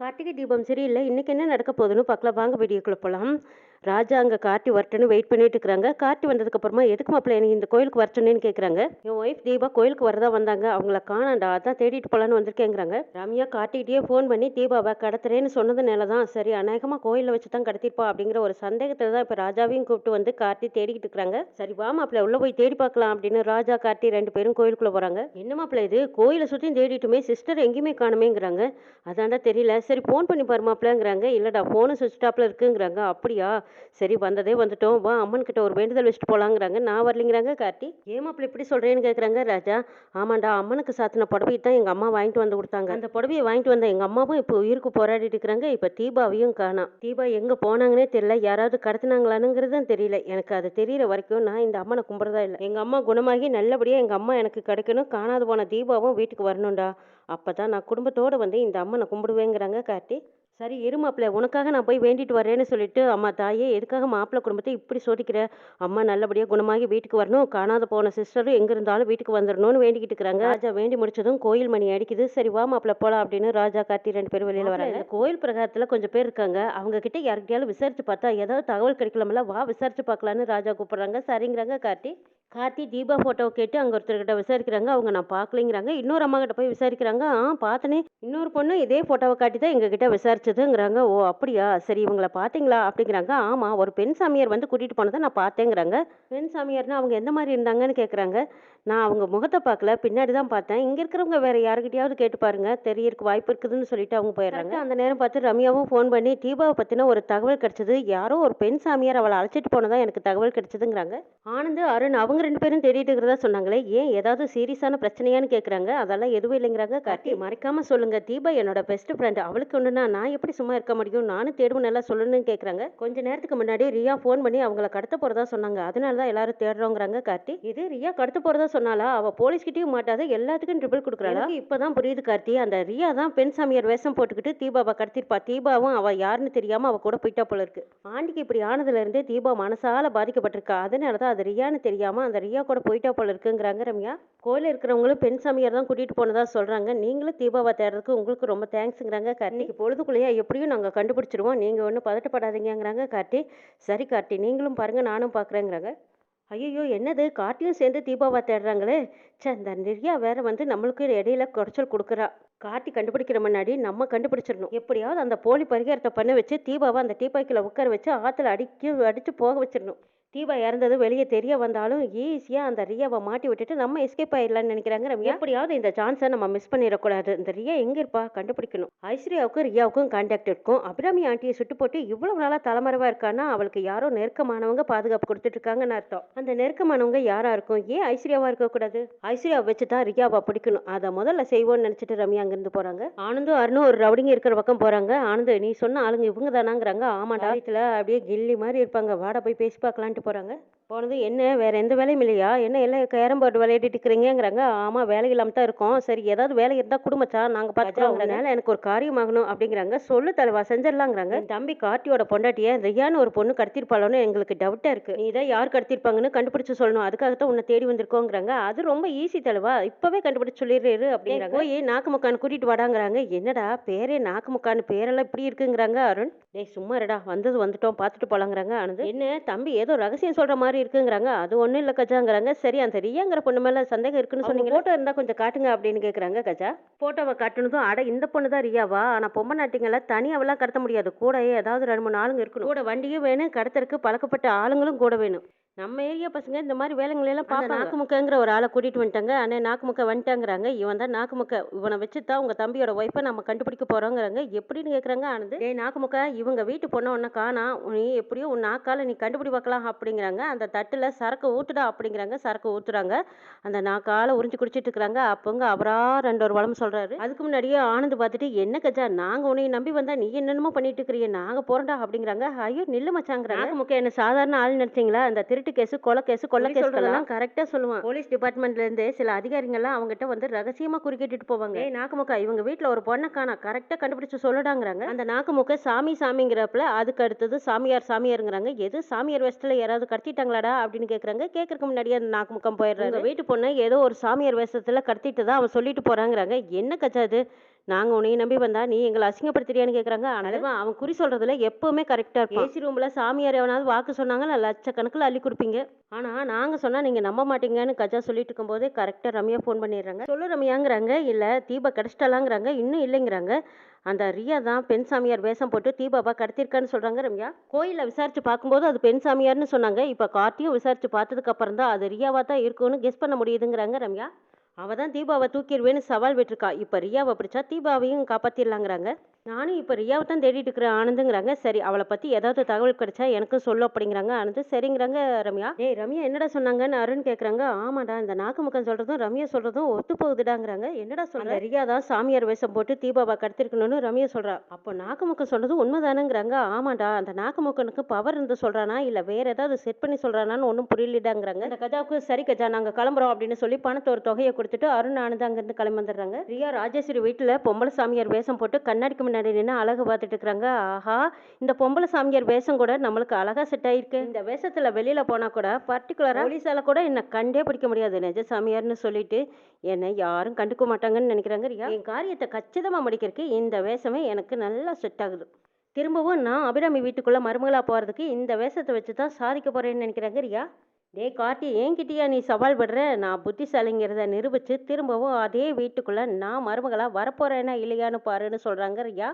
கார்த்திகை தீபம் சரியில்லை. இன்றைக்கி என்ன நடக்க போகுதுன்னு பார்க்கலாம். வாங்க வீடியோக்குள்ளே போகலாம் ராஜா அங்கே கார்த்தி வரட்டுன்னு வெயிட் பண்ணிட்டு இருக்கிறாங்க. கார்த்தி வந்ததுக்கப்புறமா எதுக்கு மாப்பிள்ள எனக்கு இந்த கோயிலுக்கு வரட்டுன்னு கேட்குறாங்க என் ஒய்ஃப் தீபா கோயிலுக்கு வரதா வந்தாங்க. அவங்கள காணாண்டா அதான் தேடிட்டு போகலான்னு வந்திருக்கேங்கிறாங்க. ரம்யா கார்த்திகிட்டே ஃபோன் பண்ணி தீபாவை கடத்துறேன்னு சொன்னதுனால தான் சரி அநேகமாக கோயிலில் வச்சு தான் கடத்திருப்பா அப்படிங்கிற ஒரு சந்தேகத்தில் தான் இப்போ ராஜாவையும் கூப்பிட்டு வந்து கார்த்தி தேடிக்கிட்டு இருக்கிறாங்க. சரி வா மாப்பிள்ள உள்ள போய் தேடி பார்க்கலாம் அப்படின்னு ராஜா கார்த்தி ரெண்டு பேரும் கோயிலுக்குள்ளே போகிறாங்க என்ன மாப்பிள்ள இது? கோயிலை சுற்றி தேடிட்டுமே சிஸ்டர் எங்கேயுமே காணுமேங்கிறாங்க. அதாண்டா தெரியல சரி ஃபோன் பண்ணி பாருமாப்பிளங்கிறாங்க இல்லைடா ஃபோனு சுவிட்ச் டாப்பில் இருக்குங்கிறாங்க. அப்படியா? சரி வந்ததே வந்துட்டோம். வா அம்மன் கிட்ட ஒரு வேண்டுதல் வச்சுட்டு போகலாங்கிறாங்க நான் வரலைங்கிறாங்க கார்த்தி. ஏன் இப்படி சொல்கிறேன்னு கேட்குறாங்க ராஜா. ஆமாண்டா அம்மனுக்கு சாத்தின புடவை தான் எங்கள் அம்மா வாங்கிட்டு வந்து கொடுத்தாங்க. அந்த புடவையை வாங்கிட்டு வந்த எங்கள் அம்மாவும் இப்போ உயிருக்கு போராடிட்டு இருக்கிறாங்க. இப்போ தீபாவையும் காணாம். தீபா எங்கே போனாங்கன்னே தெரியல. யாராவது கடத்தினாங்களானுங்கிறதும் தெரியல. எனக்கு அது தெரியற வரைக்கும் நான் இந்த அம்மனை கும்பிட்றதா இல்லை. எங்கள் அம்மா குணமாகி நல்லபடியாக எங்கள் அம்மா எனக்கு கிடைக்கணும். காணாது போன தீபாவும் வீட்டுக்கு வரணும்டா. அப்போ தான் நான் குடும்பத்தோடு வந்து இந்த அம்மனை கும்பிடுவேங்கிறாங்க கார்த்தி சரி இரு மாப்பிள்ள உனக்காக நான் போய் வேண்டிட்டு வரேன்னு சொல்லிட்டு அம்மா தாயே எதுக்காக மாப்பிள்ளை குடும்பத்தை இப்படி சோதிக்கிற? அம்மா நல்லபடியாக குணமாகி வீட்டுக்கு வரணும். காணாத போன சிஸ்டரும் எங்கே இருந்தாலும் வீட்டுக்கு வந்துடணும்னு வேண்டிக்கிட்டு இருக்கிறாங்க. ராஜா வேண்டி முடிச்சதும் கோயில் மணி அடிக்குது. சரி வா மாப்பிள்ள போலாம் அப்படின்னு ராஜா கார்த்தி ரெண்டு பேரும் வெளியில் வராங்க. கோயில் பிரகாரத்தில் கொஞ்சம் பேர் இருக்காங்க. அவங்க கிட்ட யார்கிட்டயாலும் விசாரிச்சு பார்த்தா ஏதாவது தகவல் கிடைக்கலாம்ல வா விசாரிச்சு பார்க்கலான்னு ராஜா கூப்பிடுறாங்க. சரிங்கிறாங்க கார்த்தி. கார்த்தி தீபா ஃபோட்டோவை கேட்டு அங்கே ஒருத்தர்கிட்ட விசாரிக்கிறாங்க. அவங்க நான் பார்க்கலைங்கிறாங்க. இன்னொரு அம்மா கிட்ட போய் விசாரிக்கிறாங்க. ஆ பார்த்தனே. இன்னொரு பொண்ணு இதே ஃபோட்டோவை காட்டி தான் எங்ககிட்ட விசாரிச்சதுங்கிறாங்க ஓ அப்படியா? சரி இவங்கள பார்த்தீங்களா? அப்படிங்கிறாங்க. ஆமாம் ஒரு பெண் சாமியார் வந்து கூட்டிகிட்டு போனதை நான் பார்த்தேங்கிறாங்க. பெண் சாமியார்னா அவங்க எந்த மாதிரி இருந்தாங்கன்னு கேட்குறாங்க நான் அவங்க முகத்தை பார்க்கல. பின்னாடி தான் பார்த்தேன். இங்கே இருக்கிறவங்க வேற யாருக்கிட்டையாவது கேட்டு பாருங்க. தெரியறதுக்கு வாய்ப்பு இருக்குதுன்னு சொல்லிட்டு அவங்க போயிடுறாங்க. அந்த நேரம் பார்த்து ரம்யாவும் ஃபோன் பண்ணி தீபாவை பற்றின ஒரு தகவல் கிடைச்சது. யாரோ ஒரு பெண் சாமியார் அவளை அழைச்சிட்டு போனதா எனக்கு தகவல் கிடைச்சதுங்கிறாங்க. ஆனந்து அருண் அவங்க ரெண்டு பேரும் தேடிட்டு இருக்கிறதா சொன்னாங்களே. ஏன் ஏதாவது சீரியஸான பிரச்சனையான்னு கேட்குறாங்க அதெல்லாம் எதுவும் இல்லைங்கிறாங்க. கார்த்தி மறைக்காம சொல்லுங்க. தீபா என்னோட பெஸ்ட் ஃப்ரெண்ட் அவளுக்கு ஒன்றுனா நான் எப்படி சும்மா இருக்க முடியும்? நானும் தேடுவேன் நல்லா சொல்லணும்னு கேட்குறாங்க கொஞ்ச நேரத்துக்கு முன்னாடி ரியா ஃபோன் பண்ணி அவங்கள கடத்த போகிறதா சொன்னாங்க. அதனால தான் எல்லாரும் தேடுறோங்கிறாங்க கார்த்தி. இது ரியா கடத்த போகிறதா சொன்னாலா அவள் போலீஸ்கிட்டையும் மாட்டாத எல்லாத்துக்கும் ட்ரிபிள் கொடுக்குறாளா? இப்பதான் புரியுது கார்த்தி. அந்த ரியா தான் பெண் சாமியார் வேஷம் போட்டுக்கிட்டு தீபாவை கடத்திருப்பா தீபாவும் அவள் யாருன்னு தெரியாமல் அவள் கூட போயிட்டா போல இருக்கு. ஆண்டிக்கு இப்படி ஆனதுலேருந்தே தீபா மனசால பாதிக்கப்பட்டிருக்கா. அதனால தான் அது ரியான்னு தெரியாமல் அந்த ரியா கூட போயிட்டா போல இருக்குங்கிறாங்க ரம்யா. கோயில் இருக்கிறவங்களும் பெண் சாமியார் தான் கூட்டிகிட்டு போனதா சொல்கிறாங்க நீங்களும் தீபாவை தேடுறதுக்கு உங்களுக்கு ரொம்ப தேங்க்ஸுங்கிறாங்க கார்த்திக்கு பொழுதுக்குள்ளேயே எப்படியும் நாங்கள் கண்டுபிடிச்சிருவோம். நீங்கள் ஒன்றும் பதட்டப்படாதீங்கங்கிறாங்க கார்த்தி. சரி கார்த்தி நீங்களும் பாருங்கள் நானும் பார்க்குறேங்கிறாங்க ஐயோ என்னது? கார்த்தியும் சேர்ந்து தீபாவை தேடுறாங்களே. ச்சே இந்த நிறையா வேற வந்து நம்மளுக்கு இடையில குறைச்சல் கொடுக்குறா. கார்த்தி கண்டுபிடிக்கிற முன்னாடி நம்ம கண்டுபிடிச்சிடணும். எப்படியாவது அந்த போலி பரிகாரத்தை பண்ண வச்சு தீபாவை அந்த டீப்பாய்க்கில் உட்கார வச்சு ஆற்றுல அடிக்க அடித்து போக வச்சிடணும். தீபா இறந்தது வெளியே தெரிய வந்தாலும் ஈஸியாக அந்த ரியாவை மாட்டி விட்டுட்டு நம்ம எஸ்கேப் ஆயிடலாம்னு நினைக்கிறாங்க ரம்யா. எப்படியாவது இந்த சான்ஸை நம்ம மிஸ் பண்ணிடக்கூடாது. இந்த ரியா எங்கே இருப்பா? கண்டுபிடிக்கணும். ஐஸ்வர்யாவுக்கும் ரியாவுக்கும் கான்டாக்ட் இருக்கும். அபிராமி ஆண்டியை சுட்டு போட்டு இவ்வளவு நாளாக தலைமறைவாக இருக்கான்னா அவளுக்கு யாரோ நெருக்கமானவங்க பாதுகாப்பு கொடுத்துட்டு இருக்காங்கன்னு அர்த்தம். அந்த நெருக்கமானவங்க யாரா இருக்கும்? ஏன் ஐஸ்வர்யாவா இருக்கக்கூடாது? ஐஸ்வர்யாவை வச்சு தான் ரியாவை பிடிக்கணும். அதை முதல்ல செய்வோம்னு நினச்சிட்டு ரம்யா அங்கேருந்து போகிறாங்க ஆனந்தும் அருணும் ஒரு ரவுடிங்க இருக்கிற பக்கம் போகிறாங்க ஆனந்து நீ சொன்ன ஆளுங்க இவங்க தானாங்கிறாங்க. ஆமாண்டா. அப்படியே கில்லி மாதிரி இருப்பாங்க. வாடா போய் பேசி பார்க்கலான்ட்டு போகிறாங்க போனது என்ன வேற எந்த வேலையும் இல்லையா? என்ன எல்லாம் கேரம் போர்டு விளையாடிட்டு இருக்கிறீங்கிறாங்க ஆமா வேலை இல்லாம தான் இருக்கோம். சரி ஏதாவது வேலை இருந்தா குடும்பச்சா நாங்க பார்த்துக்கலாம் அதனால எனக்கு ஒரு காரியம் ஆகணும். அப்படிங்கிறாங்க. சொல்லு தலைவா செஞ்சிடலாங்கிறாங்க. தம்பி கார்த்தியோட பொண்டாட்டிய ரியான்னு ஒரு பொண்ணு கடத்திருப்பாளோன்னு எங்களுக்கு டவுட்டா இருக்கு. நீ தான் யார் கடத்திருப்பாங்கன்னு கண்டுபிடிச்சு சொல்லணும். அதுக்காகத்தான் உன்னை தேடி வந்திருக்கோங்கிறாங்க. அது ரொம்ப ஈஸி தலைவா. இப்பவே கண்டுபிடிச்சு சொல்லிடுறாரு. அப்படிங்கிறாங்க. போய் நாக்கு முக்கான்னு கூட்டிட்டு வாடாங்கிறாங்க. என்னடா பேரே நாக்கு முக்கான்னு பேரெல்லாம் இப்படி இருக்குங்கிறாங்க அருண். டேய் சும்மா இருடா. வந்தது வந்துட்டோம். பார்த்துட்டு போலாங்கிறாங்க ஆனது என்ன தம்பி ஏதோ ரகசியம் சொல்ற மாதிரி இருக்குங்கிறாங்க. அது ஒன்றும் இல்லை கஜாங்கிறாங்க. சரி அந்த ரியாங்கிற பொண்ணு மேலே சந்தேகம் இருக்குன்னு சொன்னீங்க ஃபோட்டோ இருந்தால் கொஞ்சம் காட்டுங்க அப்படின்னு கேட்குறாங்க கஜா. ஃபோட்டோவை காட்டுனதும் அட இந்த பொண்ணு தான் ரியாவா ஆனால் பொம்மை நாட்டிங்கள தனியாவெல்லாம் கடத்த முடியாது. கூட ஏதாவது ரெண்டு மூணு ஆளுங்க இருக்கணும். கூட வண்டியும் வேணும் கடத்தறதுக்கு பழக்கப்பட்ட ஆளுங்களும் கூட வேணும். நம்ம ஏரியா பசங்க இந்த மாதிரி வேலைங்களெல்லாம் பார்ப்பாங்க. நாக்குமுக்கங்கிற ஒரு ஆளை கூட்டிட்டு வந்துட்டாங்க. அண்ணே நாக்குமுக்க வந்துட்டாங்கிறாங்க. இவன் தான் நாக்குமுக்க. இவனை வச்சு தான் உங்க தம்பியோட ஒய்ஃபை நம்ம கண்டுபிடிக்க போறோங்கிறாங்க. எப்படின்னு கேட்குறாங்க ஆனது டேய் நாக்குமுக்க இவங்க வீட்டு பொண்ணை ஒன்றை காணா. நீ எப்படியோ உன் நாக்கால நீ கண்டுபிடி பார்க்கலாம் அப்படிங்கிறாங்க. அந்த தட்டில் சரக்கு ஊத்துடா அப்படிங்கிறாங்க. சரக்கு ஊத்துறாங்க. அந்த நாக்கால உறிஞ்சு குடிச்சிட்டு இருக்கிறாங்க. அப்போங்க அவரா ரெண்டு ஒரு வளம் சொல்றாரு. அதுக்கு முன்னாடியே ஆனந்து பார்த்துட்டு என்ன கஜா? நாங்க உன்னை நம்பி வந்தா நீ என்னென்னமோ பண்ணிட்டு இருக்கிறீங்க நாங்க போறோம்டா அப்படிங்கிறாங்க. ஐயோ நில்லு மச்சாங்கிறாங்க. நாக்குமுக்க என்ன சாதாரண ஆள் நினைச்சீங்களா? அந்த திருட்டு கேஸ் கொலை கேஸ் கொலை கேஸ் கரெக்டா சொல்லுவான். போலீஸ் டிபார்ட்மெண்ட்ல இருந்து சில அதிகாரிகள்லாம் அவங்ககிட்ட வந்து ரகசியமா குறுக்கிட்டு போவாங்க. ஏய் நாக்குமுக்கா இவங்க வீட்ல ஒரு பொண்ணை காணா கரெக்டா கண்டுபிடிச்சு சொல்லுடாங்கிறாங்க. அந்த நாக்குமுக்க சாமி சாமிங்கிறப்பல அதுக்கு அடுத்தது சாமியார் சாமியாருங்கிறாங்க. எது சாமியார் வேஷத்துல யாராவது கடத்திட்டாங்களாடா அப்படின்னு கேக்குறாங்க. கேட்கறதுக்கு முன்னாடியே அந்த நாக்குமுக்கம் போயிடுறாங்க வீட்டு பொண்ணு ஏதோ ஒரு சாமியார் வேஷத்துல கடத்திட்டு தான் அவன் சொல்லிட்டு போறாங்கிறாங்க. என்ன கச்சா இது? நாங்கள் உன்னைய நம்பி வந்தா நீ எங்களை அசிங்கப்படுத்துறியான்னு கேட்குறாங்க ஆனாலும் அவன் குறி சொல்கிறதுல எப்போவுமே கரெக்டாக இருக்கும் ஏசி ரூமில் சாமியார் எவனாவது வாக்கு சொன்னாங்கன்னா லட்சக்கணக்கில் அள்ளி கொடுப்பீங்க. ஆனால் நாங்கள் சொன்னால் நீங்கள் நம்ப மாட்டீங்கன்னு கஜா சொல்லிட்டு இருக்கும்போதே கரெக்டாக ரம்யா ஃபோன் பண்ணிடுறாங்க. சொல்லு ரம்யாங்கிறாங்க. இல்லை தீபா கிடச்சிட்டாலாங்கிறாங்க இன்னும் இல்லைங்கிறாங்க. அந்த ரியா தான் பெண் சாமியார் வேஷம் போட்டு தீபாவை கடத்திருக்கான்னு சொல்கிறாங்க ரம்யா. கோயிலில் விசாரிச்சு பார்க்கும்போது அது பெண் சாமியார்னு சொன்னாங்க. இப்போ கார்த்தியும் விசாரிச்சு பார்த்ததுக்கு அப்புறம் தான் அது ரியாவாக தான் இருக்கும்னு கெஸ் பண்ண முடியுதுங்கிறாங்க ரம்யா. அவள் தான் தீபாவை தூக்கிடுவேன்னு சவால் விட்டுருக்கா. இப்போ ரியாவை பிடிச்சா தீபாவையும் காப்பாற்றிடலாங்கிறாங்க நானும் இப்போ ரியாவை தான் தேடிட்டு இருக்கிறேன் ஆனந்துங்கிறாங்க. சரி அவளை பற்றி ஏதாவது தகவல் கிடைச்சா எனக்கும் சொல்லு அப்படிங்கிறாங்க. ஆனந்து சரிங்கிறாங்க ரம்யா. ஏய் ரம்யா என்னடா சொன்னாங்கன்னு அருண் கேட்குறாங்க ஆமாடா இந்த நாக்குமுக்கம் சொல்கிறதும் ரம்யா சொல்கிறதும் ஒத்து போகுதுடாங்கிறாங்க. என்னடா சொல்ற? ரியா தான் சாமியார் வேஷம் போட்டு தீபாவை கடத்திருக்கணும்னு ரம்யா சொல்கிறா அப்போ நாக்குமுக்கம் சொல்கிறது உண்மைதானுங்கிறாங்க. ஆமாடா அந்த நாக்குமுக்கனுக்கு பவர் இருந்து சொல்கிறானா இல்லை வேற ஏதாவது செட் பண்ணி சொல்கிறானான்னு ஒன்றும் புரியலடாங்கிறாங்க. அந்த கஜாவுக்கு சரி கஜா நாங்கள் கிளம்புறோம் அப்படின்னு சொல்லி பணத்தை ஒரு தொகையை கொடுத்துட்டு அருண் ஆனந்த் அங்கேருந்து கிளம்பி வந்துடுறாங்க. ரியா ராஜேஸ்வரி வீட்டில் பொம்பளை சாமியார் வேஷம் போட்டு கண்ணாடிக்கு முன்னாடி நின்று அழகு பார்த்துட்டு இருக்கிறாங்க. ஆஹா இந்த பொம்பளை சாமியார் வேஷம் கூட நம்மளுக்கு அழகா செட் ஆயிருக்கு. இந்த வேஷத்துல வெளியில போனா கூட பர்டிகுலரா போலீஸால கூட என்ன கண்டே பிடிக்க முடியாது. நிஜ சாமியார்னு சொல்லிட்டு என்னை யாரும் கண்டுக்க மாட்டாங்கன்னு நினைக்கிறாங்க ரியா. என் காரியத்தை கச்சிதமா முடிக்கிறதுக்கு இந்த வேஷமே எனக்கு நல்லா செட் ஆகுது. திரும்பவும் நான் அபிராமி வீட்டுக்குள்ள மருமகளா போறதுக்கு இந்த வேஷத்தை வச்சு தான் சாதிக்க போறேன்னு நினைக்கிறாங்க ரியா. டேய் கார்த்தி என்கிட்டயா நீ சவால் படுற? நான் புத்திசாலிங்கிறத நிரூபித்து திரும்பவும் அதே வீட்டுக்குள்ளே நான் மருமகளாக வரப்போகிறேன்னா இல்லையான்னு பாருன்னு சொல்கிறாங்க ரியா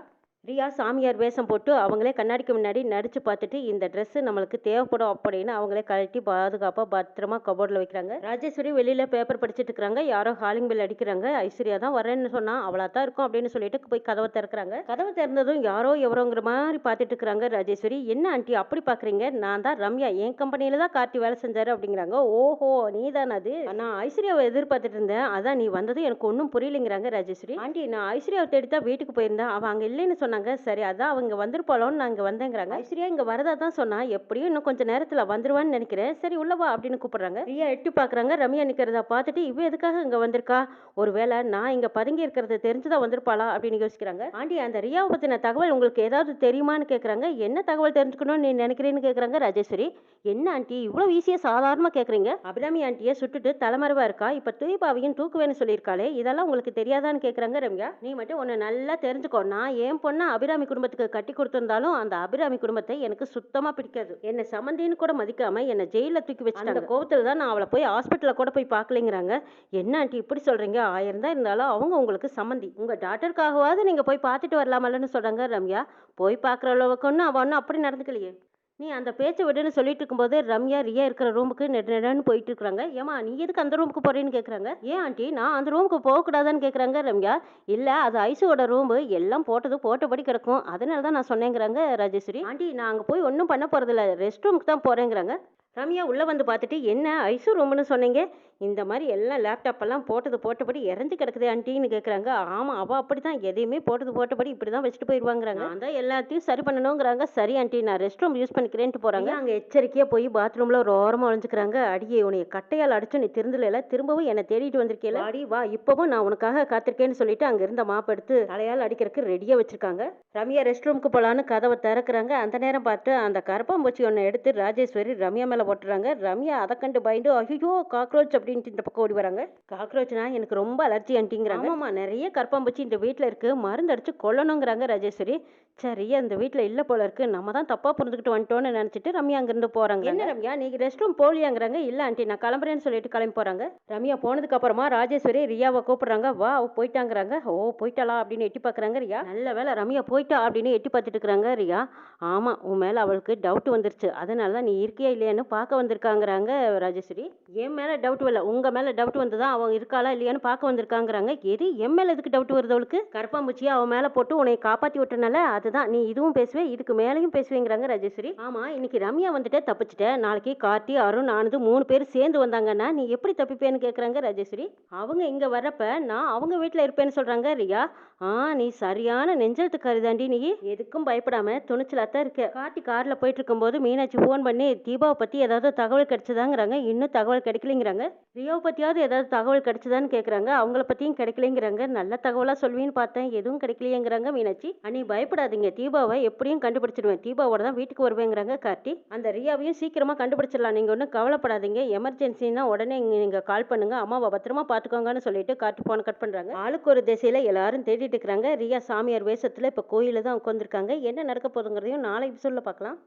ரியா சாமியார் வேஷம் போட்டு அவங்களே கண்ணாடிக்கு முன்னாடி நடிச்சு பார்த்துட்டு இந்த ட்ரெஸ்ஸு நம்மளுக்கு தேவைப்படும் அப்படின்னு அவங்களே கழட்டி பாதுகாப்பாக பத்திரமா கபோர்டில் வைக்கிறாங்க. ராஜேஸ்வரி வெளியில பேப்பர் படிச்சுட்டு இருக்கிறாங்க. யாரோ ஹாலிங் பில் அடிக்கிறாங்க. ஐஸ்வர்யா தான் வரேன்னு சொன்னா அவளா தான் இருக்கும் அப்படின்னு சொல்லிட்டு போய் கதவை திறக்கிறாங்க. கதவை திறந்ததும் யாரோ எவரோங்கிற மாதிரி பார்த்துட்டு இருக்கிறாங்க ராஜேஸ்வரி. என்ன ஆண்டி அப்படி பார்க்குறீங்க? நான் தான் ரம்யா. என் கம்பெனியில தான் கார்த்தி வேலை செஞ்சாரு அப்படிங்கிறாங்க. ஓஹோ நீ தான் அது? நான் ஐஸ்வர்யாவை எதிர்பார்த்துட்டு இருந்தேன். அதான் நீ வந்தது எனக்கு ஒன்றும் புரியலைங்கிறாங்க ராஜேஸ்வரி. ஆண்டி நான் ஐஸ்வர்யாவை தேடி தான் வீட்டுக்கு போயிருந்தேன். அவள் அங்கே இல்லைன்னு சொன்னாங்க. சரி அதான் அவங்க வந்திருப்பாளோன்னு நாங்கள் வந்தேங்கிறாங்க. ஐஸ்வர்யா இங்கே வரதா தான் சொன்னா எப்படியும் இன்னும் கொஞ்சம் நேரத்தில் வந்துருவான்னு நினைக்கிறேன். சரி உள்ளவா அப்படின்னு கூப்பிடுறாங்க. ரியா எட்டி பார்க்குறாங்க ரம்யா நிற்கிறத பார்த்துட்டு இவ எதுக்காக இங்கே வந்திருக்கா? ஒருவேளை நான் இங்கே பதுங்கி இருக்கிறத தெரிஞ்சுதான் வந்திருப்பாளா? அப்படின்னு யோசிக்கிறாங்க. ஆண்டி அந்த ரியாவை பற்றின தகவல் உங்களுக்கு ஏதாவது தெரியுமான்னு கேட்குறாங்க என்ன தகவல் தெரிஞ்சுக்கணும்னு நீ நினைக்கிறேன்னு கேட்குறாங்க ராஜேஸ்வரி. என்ன ஆண்டி இவ்வளோ ஈஸியாக சாதாரணமாக கேட்குறீங்க அபிராமி ஆண்டியை சுட்டுட்டு தலைமறைவாக இருக்கா? இப்போ தூய்பாவையும் தூக்குவேன்னு சொல்லியிருக்காளே. இதெல்லாம் உங்களுக்கு தெரியாதான்னு கேட்குறாங்க ரம்யா. நீ மட்டும் ஒன்று நல்லா தெரிஞ்சுக்கோ. நான் ஏன் பொண்ணு அபிராமி குடும்பத்துக்கு கட்டி கொடுத்திருந்தாலும் அந்த அபிராமி குடும்பத்தை எனக்கு சுத்தமாக பிடிக்காது. என்னை சம்மந்தின்னு கூட மதிக்காம என்னை ஜெயிலில் தூக்கி வச்சுட்டாங்க. கோவத்தில் தான் நான் அவளை போய் ஹாஸ்பிட்டலில் கூட போய் பார்க்கலைங்கிறாங்க. என்ன ஆண்டி இப்படி சொல்கிறீங்க ஆயிரம் தான் இருந்தாலும் அவங்க உங்களுக்கு சம்மந்தி. உங்கள் டாக்டருக்காகவாவது நீங்கள் போய் பார்த்துட்டு வரலாமல்லன்னு சொல்கிறாங்க ரம்யா. போய் பார்க்குற அளவுக்கு ஒன்றும் அவள் ஒன்றும் அப்படி நடந்துக்கலையே. நீ அந்த பேச்சை விடுன்னு சொல்லிட்டு இருக்கும்போது ரம்யா ரியா இருக்கிற ரூமுக்கு நெடு நெடுன்னு போயிட்டு இருக்கிறாங்க ஏமா நீ எதுக்கு அந்த ரூமுக்கு போறேன்னு கேட்குறாங்க ஏன் ஆண்டி நான் அந்த ரூமுக்கு போகக்கூடாதான்னு கேட்குறாங்க ரம்யா. இல்லை அது ஐசுவோட ரூமு எல்லாம் போட்டது போட்டபடி கிடக்கும். அதனால தான் நான் சொன்னேங்கிறாங்க ராஜேஸ்வரி. ஆண்டி நான் அங்கே போய் ஒன்றும் பண்ண போகிறதில்ல ரெஸ்ட் ரூமுக்கு தான் போகிறேங்கிறாங்க ரம்யா உள்ளே வந்து பார்த்துட்டு என்ன ஐசு ரூம்னு சொன்னீங்க? இந்த மாதிரி எல்லாம் லேப்டாப் எல்லாம் போட்டது போட்டபடி இறஞ்சி கிடக்குது ஆண்டின்னு கேட்குறாங்க ஆமாம் அவள் அப்படி தான் எதையுமே போட்டது போட்டபடி இப்படி தான் வச்சுட்டு போயிடுவாங்கிறாங்க தான் எல்லாத்தையும் சரி பண்ணணுங்கிறாங்க. சரி ஆண்டி நான் ரெஸ்ட் ரூம் யூஸ் பண்ணிக்கிறேன்ட்டு போகிறாங்க அங்கே எச்சரிக்கையாக போய் பாத்ரூமில் ஒரு ஓரமாக ஒழிஞ்சுக்கிறாங்க அடியே உனைய கட்டையால் அடிச்சு நீ திருந்தல திரும்பவும் என்னை தேடிட்டு வந்திருக்கேல? அடி வா. இப்போவும் நான் உனக்காக காத்திருக்கேன்னு சொல்லிட்டு அங்கே இருந்த மாப்பு எடுத்து தலையால் அடிக்கிறதுக்கு ரெடியாக வச்சிருக்காங்க. ரம்யா ரெஸ்ட் ரூமுக்கு போகலான்னு கதவை திறக்கிறாங்க. அந்த நேரம் பார்த்து அந்த கருப்பாம்பூச்சி ஒன்று எடுத்து ராஜேஸ்வரி ரம்யா மேலே போட்டுறாங்க. ரம்யா அதை கண்டு பயந்து ஐயோ காக்ரோச் அப்படின்ட்டு இந்த பக்கம் ஓடி வராங்க. காக்ரோச்னா எனக்கு ரொம்ப அலர்ஜி ஆண்டிங்கிறாங்க. ஆமாம்மா. நிறைய கருப்பாம்பூச்சி இந்த வீட்டில் இருக்கு. மருந்து அடிச்சு கொல்லணுங்கிறாங்க ராஜேஸ்வரி. சரி அந்த வீட்டில் இல்லை போல இருக்கு. நம்ம தான் தப்பாக புரிஞ்சுக்கிட்டு வந்துட்டோம்னு நினச்சிட்டு ரம்யா அங்கேருந்து போகிறாங்க என்ன ரம்யா? நீங்க ரெஸ்ட் ரூம் போலியாங்கிறாங்க. இல்லை ஆண்டி நான் கிளம்புறேன்னு சொல்லிட்டு கிளம்பி போகிறாங்க ரம்யா போனதுக்கு அப்புறமா ராஜேஸ்வரி ரியாவை கூப்பிடுறாங்க. வா அவ போயிட்டாங்கிறாங்க. ஓ போயிட்டாளா அப்படின்னு எட்டி பார்க்குறாங்க ரியா. நல்ல வேலை ரம்யா போயிட்டா அப்படின்னு எட்டி பார்த்துட்டு இருக்கிறாங்க ரியா. ஆமாம் உன் மேலே அவளுக்கு டவுட் வந்துருச்சு. அதனால தான் நீ இருக்கியா இல்லையான்னு பார்க்க வந்திருக்காங்கிறாங்க ராஜேஸ்வரி. என் மேலே டவுட் இல்லை உங்கள் மேலே டவுட் வந்து தான் அவன் இருக்காளா இல்லையான்னு பார்க்க வந்திருக்காங்கிறாங்க. எது? என் மேலே எதுக்கு டவுட் வருது அவளுக்கு? கருப்பாம்பூச்சியை அவன் மேலே போட்டு உன்னை காப்பாற்றி விட்டனால அதுதான். நீ இதுவும் பேசுவே இதுக்கு மேலேயும் பேசுவேங்கிறாங்க ராஜேஸ்வரி. ஆமாம் இன்னைக்கு ரம்யா வந்துட்டு தப்பிச்சிட்ட. நாளைக்கு கார்த்தி அருண் ஆனது மூணு பேர் சேர்ந்து வந்தாங்கன்னா நீ எப்படி தப்பிப்பேன்னு கேட்குறாங்க ராஜேஸ்வரி. அவங்க இங்கே வர்றப்ப நான் அவங்க வீட்டில் இருப்பேன்னு சொல்கிறாங்க ரியா. ஆ நீ சரியான நெஞ்செழுத்துக்காரி தாண்டி நீ. எதுக்கும் பயப்படாம துணிச்சலாத்தான் இருக்க. கார்த்தி காரில் போயிட்டு இருக்கும்போது மீனாட்சி ஃபோன் பண்ணி தீபாவை பற்றி ஏதாவது தகவல் கிடைச்சதாங்கிறாங்க. இன்னும் தகவல் கிடைக்கலங்கிறாங்க. ரியோவை பற்றியாவது ஏதாவது தகவல் கிடைச்சதான்னு கேட்குறாங்க அவங்கள பற்றியும் கிடைக்கலைங்கிறாங்க. நல்ல தகவலாக சொல்வீன்னு பார்த்தேன். எதுவும் கிடைக்கலையேங்கிறாங்க மீனாட்சி. அண்ணி பயப்படாதீங்க. தீபாவை எப்படியும் கண்டுபிடிச்சிடுவேன் தீபாவோட தான் வீட்டுக்கு வருவேங்கிறாங்க கார்த்தி. அந்த ரியாவையும் சீக்கிரமாக கண்டுபிடிச்சிடலாம். நீங்கள் ஒன்றும் கவலைப்படாதீங்க. எமர்ஜென்சின்னா உடனே நீங்கள் கால் பண்ணுங்க. அம்மாவை பத்திரமா பார்த்துக்கோங்கன்னு சொல்லிட்டு காட்டு ஃபோனை கட் பண்ணுறாங்க ஆளுக்கு ஒரு திசையில் எல்லாரும் தேடிட்டு இருக்கிறாங்க. ரியா சாமியார் வேஷத்தில் இப்போ கோயிலில் தான் உட்காந்துருக்காங்க என்ன நடக்க போதுங்கிறதையும் நாளை சொல்ல பார்க்கலாம்.